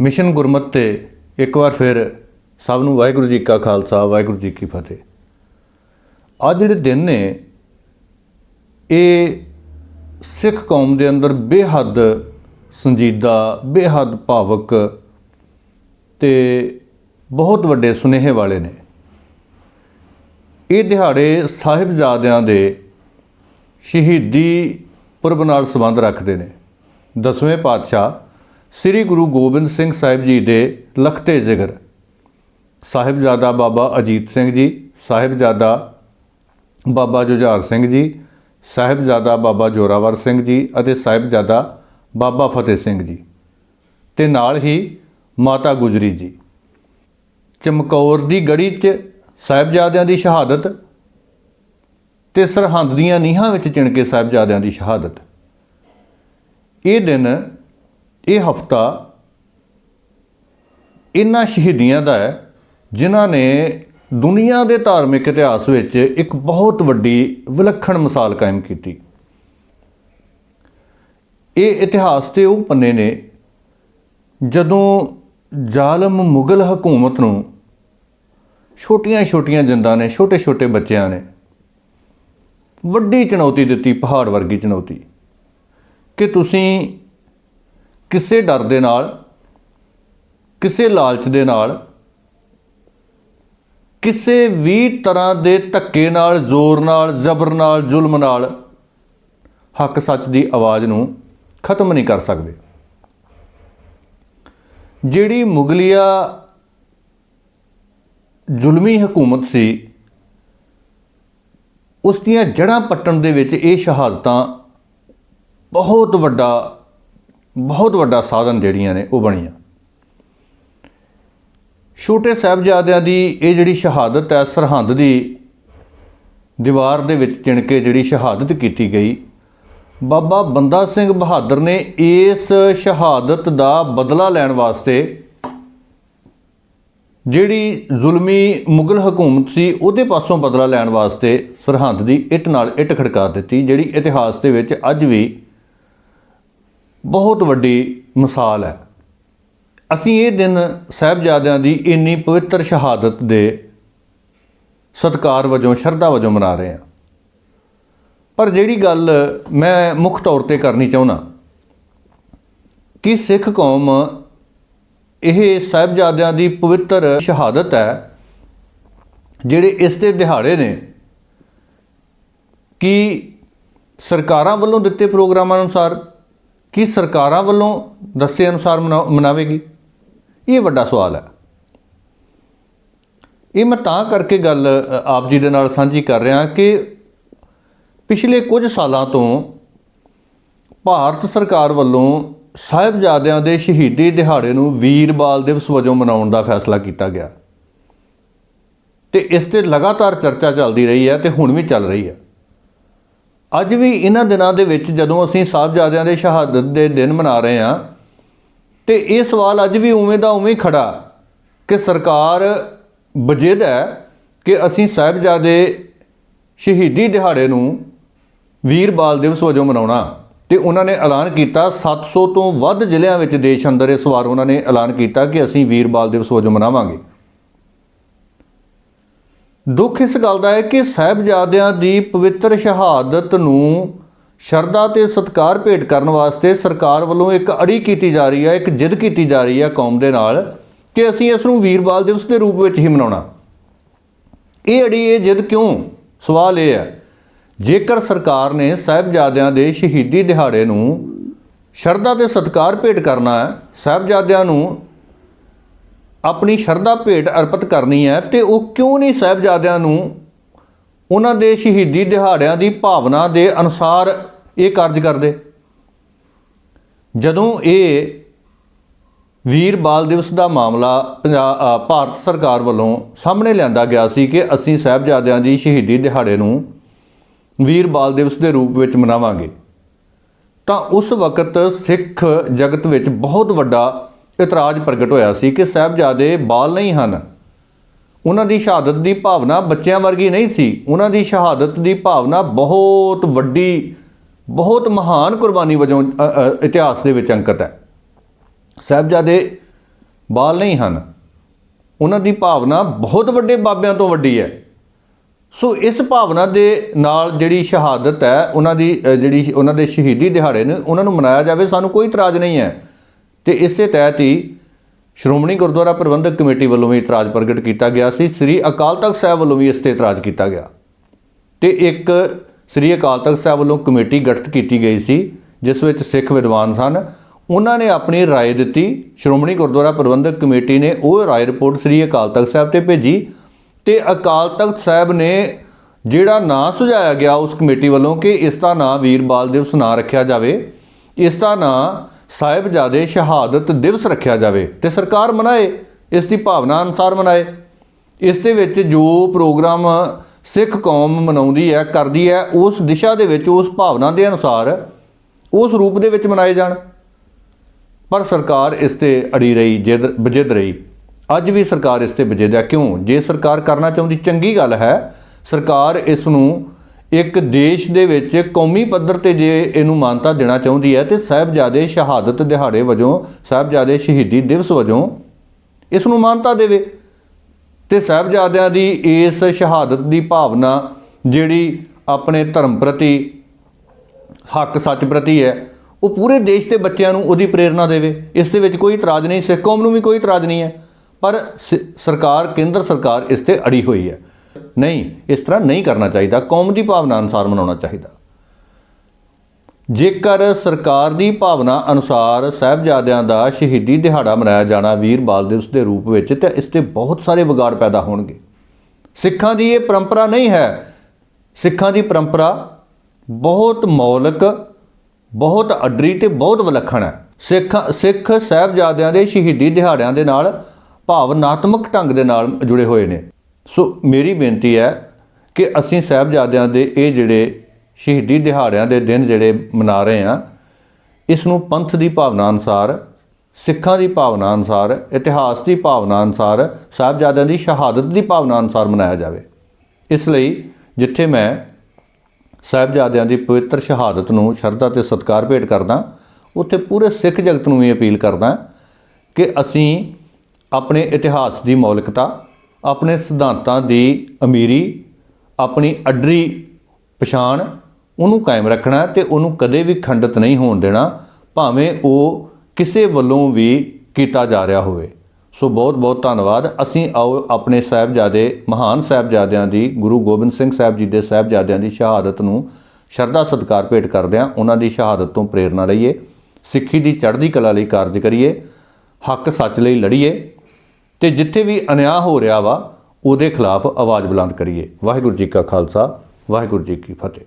Mission ਗੁਰਮਤ ਤੇ ਇੱਕ ਵਾਰ ਫਿਰ ਸਭ ਨੂੰ ਵਾਹਿਗੁਰੂ ਜੀ ਕਾ ਖਾਲਸਾ, ਵਾਹਿਗੁਰੂ ਜੀ ਕੀ ਫਤਿਹ। ਅੱਜ ਜਿਹੜੇ ਦਿਨ ਨੇ, ਇਹ ਸਿੱਖ ਕੌਮ ਦੇ ਅੰਦਰ ਬੇਹੱਦ ਸੰਜੀਦਾ, ਬੇਹੱਦ ਭਾਵਕ ਤੇ ਬਹੁਤ ਵੱਡੇ ਸੁਨੇਹੇ ਵਾਲੇ ਨੇ। ਇਹ ਦਿਹਾੜੇ ਸਾਹਿਬਜ਼ਾਦਿਆਂ ਦੇ ਸ਼ਹੀਦੀ ਪੁਰਬ ਨਾਲ ਸੰਬੰਧ ਰੱਖਦੇ ਨੇ। ਦਸਵੇਂ ਪਾਤਸ਼ਾਹ ਸ੍ਰੀ ਗੁਰੂ ਗੋਬਿੰਦ ਸਿੰਘ ਸਾਹਿਬ ਜੀ ਦੇ ਲਖਤੇ ਜ਼ਿਕਰ ਸਾਹਿਬਜ਼ਾਦਾ ਬਾਬਾ ਅਜੀਤ ਸਿੰਘ ਜੀ, ਸਾਹਿਬਜ਼ਾਦਾ ਬਾਬਾ ਜੁਝਾਰ ਸਿੰਘ ਜੀ, ਸਾਹਿਬਜ਼ਾਦਾ ਬਾਬਾ ਜੋਰਾਵਰ ਸਿੰਘ ਜੀ ਅਤੇ ਸਾਹਿਬਜ਼ਾਦਾ ਬਾਬਾ ਫਤਿਹ ਸਿੰਘ ਜੀ ਤੇ ਨਾਲ ਹੀ ਮਾਤਾ ਗੁਜਰੀ ਜੀ। ਚਮਕੌਰ ਦੀ ਗੜੀ 'ਚ ਸਾਹਿਬਜ਼ਾਦਿਆਂ ਦੀ ਸ਼ਹਾਦਤ ਤੇ ਸਰਹੰਦ ਦੀਆਂ ਨੀਹਾਂ ਵਿੱਚ ਚਿਣ ਕੇ ਸਾਹਿਬਜ਼ਾਦਿਆਂ ਦੀ ਸ਼ਹਾਦਤ। ਇਹ ਦਿਨ ਇਹ ਹਫਤਾ ਇਹਨਾਂ ਸ਼ਹੀਦੀਆਂ ਦਾ ਹੈ, ਜਿਨ੍ਹਾਂ ਨੇ ਦੁਨੀਆ ਦੇ ਧਾਰਮਿਕ ਇਤਿਹਾਸ ਵਿੱਚ ਇੱਕ ਬਹੁਤ ਵੱਡੀ ਵਿਲੱਖਣ ਮਿਸਾਲ ਕਾਇਮ ਕੀਤੀ। ਇਹ ਇਤਿਹਾਸ ਤੇ ਉਹ ਪੰਨੇ ਨੇ, ਜਦੋਂ ਜ਼ਾਲਮ ਮੁਗਲ ਹਕੂਮਤ ਨੂੰ ਛੋਟੀਆਂ-ਛੋਟੀਆਂ ਜਿੰਦਾਂ ਨੇ, ਛੋਟੇ-ਛੋਟੇ ਬੱਚਿਆਂ ਨੇ ਵੱਡੀ ਚੁਣੌਤੀ ਦਿੱਤੀ, ਪਹਾੜ ਵਰਗੀ ਚੁਣੌਤੀ, ਕਿ ਤੁਸੀਂ ਕਿਸੇ ਡਰ ਦੇ ਨਾਲ, ਕਿਸੇ ਲਾਲਚ ਦੇ ਨਾਲ, ਕਿਸੇ ਵੀ ਤਰ੍ਹਾਂ ਦੇ ਧੱਕੇ ਨਾਲ, ਜ਼ੋਰ ਨਾਲ, ਜ਼ਬਰ ਨਾਲ, ਜ਼ੁਲਮ ਨਾਲ ਹੱਕ ਸੱਚ ਦੀ ਆਵਾਜ਼ ਨੂੰ ਖਤਮ ਨਹੀਂ ਕਰ ਸਕਦੇ। ਜਿਹੜੀ ਮੁਗਲਿਆ ਜ਼ੁਲਮੀ ਹਕੂਮਤ ਸੀ, ਉਸ ਦੀਆਂ ਜੜ੍ਹਾਂ ਪੱਟਣ ਦੇ ਵਿੱਚ ਇਹ ਸ਼ਹਾਦਤਾਂ ਬਹੁਤ ਵੱਡਾ ਬਹੁਤ ਵੱਡਾ ਸਾਧਨ ਜਿਹੜੀਆਂ ਨੇ, ਉਹ ਬਣੀਆਂ। ਛੋਟੇ ਸਾਹਿਬਜ਼ਾਦਿਆਂ ਦੀ ਇਹ ਜਿਹੜੀ ਸ਼ਹਾਦਤ ਹੈ, ਸਰਹੰਦ ਦੀ ਦੀਵਾਰ ਦੇ ਵਿੱਚ ਚਿਣ ਕੇ ਜਿਹੜੀ ਸ਼ਹਾਦਤ ਕੀਤੀ ਗਈ, ਬਾਬਾ ਬੰਦਾ ਸਿੰਘ ਬਹਾਦਰ ਨੇ ਇਸ ਸ਼ਹਾਦਤ ਦਾ ਬਦਲਾ ਲੈਣ ਵਾਸਤੇ ਜਿਹੜੀ ਜ਼ੁਲਮੀ ਮੁਗਲ ਹਕੂਮਤ ਸੀ, ਉਹਦੇ ਪਾਸੋਂ ਬਦਲਾ ਲੈਣ ਵਾਸਤੇ ਸਰਹੰਦ ਦੀ ਇੱਟ ਨਾਲ ਇੱਟ ਖੜਕਾ ਦਿੱਤੀ, ਜਿਹੜੀ ਇਤਿਹਾਸ ਦੇ ਵਿੱਚ ਅੱਜ ਵੀ ਬਹੁਤ ਵੱਡੀ ਮਿਸਾਲ ਹੈ। ਅਸੀਂ ਇਹ ਦਿਨ ਸਾਹਿਬਜ਼ਾਦਿਆਂ ਦੀ ਇੰਨੀ ਪਵਿੱਤਰ ਸ਼ਹਾਦਤ ਦੇ ਸਤਕਾਰ ਵਜੋਂ, ਸ਼ਰਧਾ ਵਜੋਂ ਮਨਾ ਰਹੇ ਹਾਂ। ਪਰ ਜਿਹੜੀ ਗੱਲ ਮੈਂ ਮੁੱਖ ਤੌਰ ਤੇ ਕਰਨੀ ਚਾਹੁੰਦਾ, ਕਿ ਸਿੱਖ ਕੌਮ ਇਹ ਸਾਹਿਬਜ਼ਾਦਿਆਂ ਦੀ ਪਵਿੱਤਰ ਸ਼ਹਾਦਤ ਹੈ, ਜਿਹੜੇ ਇਸ ਦੇ ਦਿਹਾੜੇ ਨੇ, ਕਿ ਸਰਕਾਰਾਂ ਵੱਲੋਂ ਦਿੱਤੇ ਪ੍ਰੋਗਰਾਮਾਂ ਅਨੁਸਾਰ ਕੀ ਸਰਕਾਰਾਂ ਵੱਲੋਂ ਦੱਸੇ ਅਨੁਸਾਰ ਮਨਾ- ਮਨਾਵੇਗੀ? ਇਹ ਵੱਡਾ ਸਵਾਲ ਹੈ। ਇਹ ਮੈਂ ਤਾਂ ਕਰਕੇ ਗੱਲ ਆਪ ਜੀ ਦੇ ਨਾਲ ਸਾਂਝੀ ਕਰ ਰਿਹਾ ਕਿ ਪਿਛਲੇ ਕੁਝ ਸਾਲਾਂ ਤੋਂ ਭਾਰਤ ਸਰਕਾਰ ਵੱਲੋਂ ਸਾਹਿਬਜ਼ਾਦਿਆਂ ਦੇ ਸ਼ਹੀਦੀ ਦਿਹਾੜੇ ਨੂੰ ਵੀਰ ਬਾਲ ਦਿਵਸ ਵਜੋਂ ਮਨਾਉਣ ਦਾ ਫੈਸਲਾ ਕੀਤਾ ਗਿਆ। ਤੇ ਇਸ ਤੇ ਲਗਾਤਾਰ ਚਰਚਾ ਚੱਲਦੀ ਰਹੀ ਹੈ ਤੇ ਹੁਣ ਵੀ ਚੱਲ ਰਹੀ ਹੈ। ਅੱਜ ਵੀ ਇਹਨਾਂ ਦਿਨਾਂ ਦੇ ਵਿੱਚ ਜਦੋਂ ਅਸੀਂ ਸਾਹਿਬਜ਼ਾਦਿਆਂ ਦੇ ਸ਼ਹਾਦਤ ਦੇ ਦਿਨ ਮਨਾ ਰਹੇ ਹਾਂ, ਤੇ ਇਹ ਸਵਾਲ ਅੱਜ ਵੀ ਉਵੇਂ ਦਾ ਉਵੇਂ ਹੀ ਖੜਾ ਕਿ ਸਰਕਾਰ ਬਜਿੱਦ ਹੈ ਕਿ ਅਸੀਂ ਸਾਹਿਬਜ਼ਾਦੇ ਸ਼ਹੀਦੀ ਦਿਹਾੜੇ ਨੂੰ ਵੀਰ ਬਾਲ ਦਿਵਸ ਵਜੋਂ ਮਨਾਉਣਾ। ਤੇ ਉਹਨਾਂ ਨੇ ਐਲਾਨ ਕੀਤਾ 700 ਤੋਂ ਵੱਧ ਜ਼ਿਲ੍ਹਿਆਂ ਵਿੱਚ ਦੇਸ਼ ਅੰਦਰ ਇਸ ਵਾਰ ਉਹਨਾਂ ਨੇ ਐਲਾਨ ਕੀਤਾ ਕਿ ਅਸੀਂ ਵੀਰ ਬਾਲ ਦਿਵਸ ਵਜੋਂ ਮਨਾਵਾਂਗੇ। ਦੁੱਖ ਇਸ ਗੱਲ ਦਾ ਹੈ ਕਿ ਸਾਹਿਬਜ਼ਾਦਿਆਂ ਦੀ ਪਵਿੱਤਰ ਸ਼ਹਾਦਤ ਨੂੰ ਸ਼ਰਧਾ ਤੇ ਸਤਕਾਰ ਭੇਟ ਕਰਨ ਵਾਸਤੇ ਸਰਕਾਰ ਵੱਲੋਂ ਇੱਕ ਅੜੀ ਕੀਤੀ ਜਾ ਰਹੀ ਹੈ, ਇੱਕ ਜਿੱਦ ਕੀਤੀ ਜਾ ਰਹੀ ਹੈ ਕੌਮ ਦੇ ਨਾਲ ਕਿ ਅਸੀਂ ਇਸ ਨੂੰ ਵੀਰਬਾਲ ਦਿਵਸ ਦੇ ਰੂਪ ਵਿੱਚ ਹੀ ਮਨਾਉਣਾ। ਇਹ ਅੜੀ, ਇਹ ਜਿੱਦ ਕਿਉਂ? ਸਵਾਲ ਇਹ ਹੈ, ਜੇਕਰ ਸਰਕਾਰ ਨੇ ਸਾਹਿਬਜ਼ਾਦਿਆਂ ਦੇ ਸ਼ਹੀਦੀ ਦਿਹਾੜੇ ਨੂੰ ਸ਼ਰਧਾ ਤੇ ਸਤਕਾਰ ਭੇਟ ਕਰਨਾ ਹੈ, ਸਾਹਿਬਜ਼ਾਦਿਆਂ ਨੂੰ ਆਪਣੀ ਸ਼ਰਧਾ ਭੇਟ ਅਰਪਿਤ ਕਰਨੀ ਹੈ ਤੇ ਉਹ ਕਿਉਂ ਨਹੀਂ ਸਾਹਿਬਜ਼ਾਦਿਆਂ ਨੂੰ ਉਹਨਾਂ ਦੇ ਸ਼ਹੀਦੀ ਦਿਹਾੜਿਆਂ ਦੀ ਭਾਵਨਾ ਦੇ ਅਨੁਸਾਰ ਇਹ ਕਾਰਜ ਕਰਦੇ? ਜਦੋਂ ਇਹ ਵੀਰ ਬਾਲ ਦਿਵਸ ਦਾ ਮਾਮਲਾ ਪੰਜਾ- ਭਾਰਤ ਸਰਕਾਰ ਵੱਲੋਂ ਸਾਹਮਣੇ ਲਿਆਂਦਾ ਗਿਆ ਸੀ ਕਿ ਅਸੀਂ ਸਾਹਿਬਜ਼ਾਦਿਆਂ ਦੀ ਸ਼ਹੀਦੀ ਦਿਹਾੜੇ ਨੂੰ ਵੀਰ ਬਾਲ ਦਿਵਸ ਦੇ ਰੂਪ ਵਿੱਚ ਮਨਾਵਾਂਗੇ, ਤਾਂ ਉਸ ਵਕਤ ਸਿੱਖ ਜਗਤ ਵਿੱਚ ਬਹੁਤ ਵੱਡਾ ਇਤਰਾਜ਼ ਪ੍ਰਗਟ ਹੋਇਆ ਸੀ ਕਿ ਸਾਹਿਬਜ਼ਾਦੇ ਬਾਲ ਨਹੀਂ ਹਨ। ਉਹਨਾਂ ਦੀ ਸ਼ਹਾਦਤ ਦੀ ਭਾਵਨਾ ਬੱਚਿਆਂ ਵਰਗੀ ਨਹੀਂ ਸੀ। ਉਹਨਾਂ ਦੀ ਸ਼ਹਾਦਤ ਦੀ ਭਾਵਨਾ ਬਹੁਤ ਵੱਡੀ ਬਹੁਤ ਮਹਾਨ ਕੁਰਬਾਨੀ ਵਜੋਂ ਇਤਿਹਾਸ ਦੇ ਵਿੱਚ ਅੰਕਿਤ ਹੈ। ਸਾਹਿਬਜ਼ਾਦੇ ਬਾਲ ਨਹੀਂ ਹਨ। ਉਹਨਾਂ ਦੀ ਭਾਵਨਾ ਬਹੁਤ ਵੱਡੇ ਬਾਬਿਆਂ ਤੋਂ ਵੱਡੀ ਹੈ। ਸੋ ਇਸ ਭਾਵਨਾ ਦੇ ਨਾਲ ਜਿਹੜੀ ਸ਼ਹਾਦਤ ਹੈ ਉਹਨਾਂ ਦੀ ਅ, ਜਿਹੜੀ ਉਹਨਾਂ ਦੇ ਸ਼ਹੀਦੀ ਦਿਹਾੜੇ ਨੇ ਉਹਨਾਂ ਨੂੰ ਮਨਾਇਆ ਜਾਵੇ ਸਾਨੂੰ ਕੋਈ ਇਤਰਾਜ਼ ਨਹੀਂ ਹੈ। ਤੇ ਇਸੇ ਤਹਿਤ ਹੀ ਸ਼੍ਰੋਮਣੀ ਗੁਰਦੁਆਰਾ ਪ੍ਰਬੰਧਕ ਕਮੇਟੀ ਵੱਲੋਂ ਵੀ ਇਤਰਾਜ਼ ਪ੍ਰਗਟ ਕੀਤਾ ਗਿਆ ਸੀ ਸ੍ਰੀ ਅਕਾਲ ਤਖਤ ਸਾਹਿਬ ਵੱਲੋਂ ਵੀ ਇਸ ਤੇ ਇਤਰਾਜ਼ ਕੀਤਾ ਗਿਆ ਤੇ ਇੱਕ ਸ੍ਰੀ ਅਕਾਲ ਤਖਤ ਸਾਹਿਬ ਵੱਲੋਂ ਕਮੇਟੀ ਗਠਿਤ ਕੀਤੀ ਗਈ ਸੀ ਜਿਸ ਵਿੱਚ ਸਿੱਖ ਵਿਦਵਾਨ ਸਨ ਉਹਨਾਂ ਨੇ ਆਪਣੀ رائے ਦਿੱਤੀ ਸ਼੍ਰੋਮਣੀ ਗੁਰਦੁਆਰਾ ਪ੍ਰਬੰਧਕ ਕਮੇਟੀ ਨੇ ਉਹ رائے ਰਿਪੋਰਟ ਸ੍ਰੀ ਅਕਾਲ ਤਖਤ ਸਾਹਿਬ ਤੇ ਭੇਜੀ ਤੇ ਅਕਾਲ ਤਖਤ ਸਾਹਿਬ ਨੇ ਜਿਹੜਾ ਨਾਂ ਸੁਝਾਇਆ ਗਿਆ ਉਸ ਕਮੇਟੀ ਵੱਲੋਂ ਕਿ ਇਸ ਦਾ ਨਾਂ ਵੀਰ ਬਾਲ ਦਿਵਸ ਨਾਂ ਰੱਖਿਆ ਜਾਵੇ ਇਸ ਦਾ ਨਾਂ ਸਾਹਿਬਜ਼ਾਦੇ ਸ਼ਹਾਦਤ ਦਿਵਸ ਰੱਖਿਆ ਜਾਵੇ ਤੇ ਸਰਕਾਰ ਮਨਾਏ, ਇਸ ਦੀ ਭਾਵਨਾ ਅਨੁਸਾਰ ਮਨਾਏ। ਇਸ ਦੇ ਵਿੱਚ ਜੋ ਪ੍ਰੋਗਰਾਮ ਸਿੱਖ ਕੌਮ ਮਨਾਉਂਦੀ ਹੈ, ਕਰਦੀ ਹੈ, ਉਸ ਦਿਸ਼ਾ ਦੇ ਵਿੱਚ, ਉਸ ਭਾਵਨਾ ਦੇ ਅਨੁਸਾਰ ਉਸ ਰੂਪ ਦੇ ਵਿੱਚ ਮਨਾਏ ਜਾਣ। ਪਰ ਸਰਕਾਰ ਇਸ ਤੇ ਅੜੀ ਰਹੀ, ਜਿੱਦ, ਬਜਿੱਦ ਰਹੀ। ਅੱਜ ਵੀ ਸਰਕਾਰ ਇਸ ਤੇ ਬਜਿੱਦ ਹੈ। ਕਿਉਂ? ਜੇ ਸਰਕਾਰ ਕਰਨਾ ਚਾਹੁੰਦੀ, ਚੰਗੀ ਗੱਲ ਹੈ। ਸਰਕਾਰ ਇਸ ਨੂੰ ਇੱਕ ਦੇਸ਼ ਦੇ ਵਿੱਚ ਕੌਮੀ ਪੱਧਰ ਤੇ ਜੇ ਇਹਨੂੰ ਮਾਨਤਾ ਦੇਣਾ ਚਾਹੁੰਦੀ ਹੈ ਤੇ ਸਾਹਿਬਜ਼ਾਦੇ ਸ਼ਹਾਦਤ ਦਿਹਾੜੇ ਵਜੋਂ, ਸਾਹਿਬਜ਼ਾਦੇ ਸ਼ਹੀਦੀ ਦਿਵਸ ਵਜੋਂ ਇਸ ਨੂੰ ਮਾਨਤਾ ਦੇਵੇ। ਤੇ ਸਾਹਿਬਜ਼ਾਦਿਆਂ ਦੀ ਇਸ ਸ਼ਹਾਦਤ ਦੀ ਭਾਵਨਾ ਜਿਹੜੀ ਆਪਣੇ ਧਰਮ ਪ੍ਰਤੀ, ਹੱਕ ਸੱਚ ਪ੍ਰਤੀ ਹੈ, ਉਹ ਪੂਰੇ ਦੇਸ਼ ਦੇ ਬੱਚਿਆਂ ਨੂੰ ਉਹਦੀ ਪ੍ਰੇਰਣਾ ਦੇਵੇ। ਇਸ ਦੇ ਵਿੱਚ ਕੋਈ ਇਤਰਾਜ਼ ਨਹੀਂ, ਸਿੱਖ ਕੌਮ ਨੂੰ ਵੀ ਕੋਈ ਇਤਰਾਜ਼ ਨਹੀਂ ਹੈ। ਪਰ ਸ- ਸਰਕਾਰ, ਕੇਂਦਰ ਸਰਕਾਰ ਇਸ ਤੇ ਅੜੀ ਹੋਈ ਹੈ। ਨਹੀਂ, ਇਸ ਤਰ੍ਹਾਂ ਨਹੀਂ ਕਰਨਾ ਚਾਹੀਦਾ। ਕੌਮ ਦੀ ਭਾਵਨਾ ਅਨੁਸਾਰ ਮਨਾਉਣਾ ਚਾਹੀਦਾ। ਜੇਕਰ ਸਰਕਾਰ ਦੀ ਭਾਵਨਾ ਅਨੁਸਾਰ ਸਾਹਿਬਜ਼ਾਦਿਆਂ ਦਾ ਸ਼ਹੀਦੀ ਦਿਹਾੜਾ ਮਨਾਇਆ ਜਾਣਾ ਵੀਰ ਬਾਲ ਦਿਵਸ ਦੇ ਰੂਪ ਵਿੱਚ, ਤੇ ਇਸ ਤੇ ਬਹੁਤ ਸਾਰੇ ਵਿਗਾੜ ਪੈਦਾ ਹੋਣਗੇ। ਸਿੱਖਾਂ ਦੀ ਇਹ ਪਰੰਪਰਾ ਨਹੀਂ ਹੈ। ਸਿੱਖਾਂ ਦੀ ਪਰੰਪਰਾ ਬਹੁਤ ਮੌਲਿਕ, ਬਹੁਤ ਅਡਰੀ ਤੇ ਬਹੁਤ ਵਿਲੱਖਣ ਹੈ। ਸਿੱਖ ਸਿੱਖ ਸਾਹਿਬਜ਼ਾਦਿਆਂ ਦੇ ਸ਼ਹੀਦੀ ਦਿਹਾੜਿਆਂ ਦੇ ਨਾਲ ਭਾਵਨਾਤਮਕ ਢੰਗ ਦੇ ਨਾਲ ਜੁੜੇ ਹੋਏ ਨੇ। ਸੋ ਮੇਰੀ ਬੇਨਤੀ ਹੈ ਕਿ ਅਸੀਂ ਸਾਹਿਬਜ਼ਾਦਿਆਂ ਦੇ ਇਹ ਜਿਹੜੇ ਸ਼ਹੀਦੀ ਦਿਹਾੜਿਆਂ ਦੇ ਦਿਨ ਜਿਹੜੇ ਮਨਾ ਰਹੇ ਹਾਂ, ਇਸ ਨੂੰ ਪੰਥ ਦੀ ਭਾਵਨਾ ਅਨੁਸਾਰ, ਸਿੱਖਾਂ ਦੀ ਭਾਵਨਾ ਅਨੁਸਾਰ, ਇਤਿਹਾਸ ਦੀ ਭਾਵਨਾ ਅਨੁਸਾਰ, ਸਾਹਿਬਜ਼ਾਦਿਆਂ ਦੀ ਸ਼ਹਾਦਤ ਦੀ ਭਾਵਨਾ ਅਨੁਸਾਰ ਮਨਾਇਆ ਜਾਵੇ। ਇਸ ਲਈ ਜਿੱਥੇ ਮੈਂ ਸਾਹਿਬਜ਼ਾਦਿਆਂ ਦੀ ਪਵਿੱਤਰ ਸ਼ਹਾਦਤ ਨੂੰ ਸ਼ਰਧਾ ਤੇ ਸਤਿਕਾਰ ਭੇਟ ਕਰਦਾ, ਉੱਥੇ ਪੂਰੇ ਸਿੱਖ ਜਗਤ ਨੂੰ ਵੀ ਅਪੀਲ ਕਰਦਾ ਕਿ ਅਸੀਂ ਆਪਣੇ ਇਤਿਹਾਸ ਦੀ ਮੌਲਿਕਤਾ ਆਪਣੇ ਸਿਧਾਂਤਾਂ ਦੀ ਅਮੀਰੀ, ਆਪਣੀ ਅਡਰੀ ਪਛਾਣ ਉਹਨੂੰ ਕਾਇਮ ਰੱਖਣਾ ਤੇ ਉਹਨੂੰ ਕਦੇ ਵੀ ਖੰਡਿਤ ਨਹੀਂ ਹੋਣ ਦੇਣਾ, ਭਾਵੇਂ ਉਹ ਕਿਸੇ ਵੱਲੋਂ ਵੀ ਕੀਤਾ ਜਾ ਰਿਹਾ ਹੋਵੇ। ਸੋ ਬਹੁਤ ਬਹੁਤ ਧੰਨਵਾਦ। ਅਸੀਂ ਆਓ ਆਪਣੇ ਸਾਹਿਬਜ਼ਾਦੇ, ਮਹਾਨ ਸਾਹਿਬਜ਼ਾਦਿਆਂ ਦੀ, ਗੁਰੂ ਗੋਬਿੰਦ ਸਿੰਘ ਸਾਹਿਬ ਜੀ ਦੇ ਸਾਹਿਬਜ਼ਾਦਿਆਂ ਦੀ ਸ਼ਹਾਦਤ ਨੂੰ ਸ਼ਰਧਾ ਸਤਿਕਾਰ ਭੇਟ ਕਰਦੇ ਹਾਂ। ਉਹਨਾਂ ਦੀ ਸ਼ਹਾਦਤ ਤੋਂ ਪ੍ਰੇਰਣਾ ਲਈਏ। ਸਿੱਖੀ ਦੀ ਚੜ੍ਹਦੀ ਕਲਾ ਲਈ ਕਾਰਜ ਕਰੀਏ। ਹੱਕ ਸੱਚ ਲਈ ਲੜੀਏ। ਤੇ ਜਿੱਥੇ ਵੀ ਅਨਿਆਂ ਹੋ ਰਿਹਾ ਵਾ, ਉਹਦੇ ਖਿਲਾਫ ਆਵਾਜ਼ ਬੁਲੰਦ ਕਰੀਏ। ਵਾਹਿਗੁਰੂ ਜੀ ਕਾ ਖਾਲਸਾ, ਵਾਹਿਗੁਰੂ ਜੀ ਕੀ ਫਤਿਹ।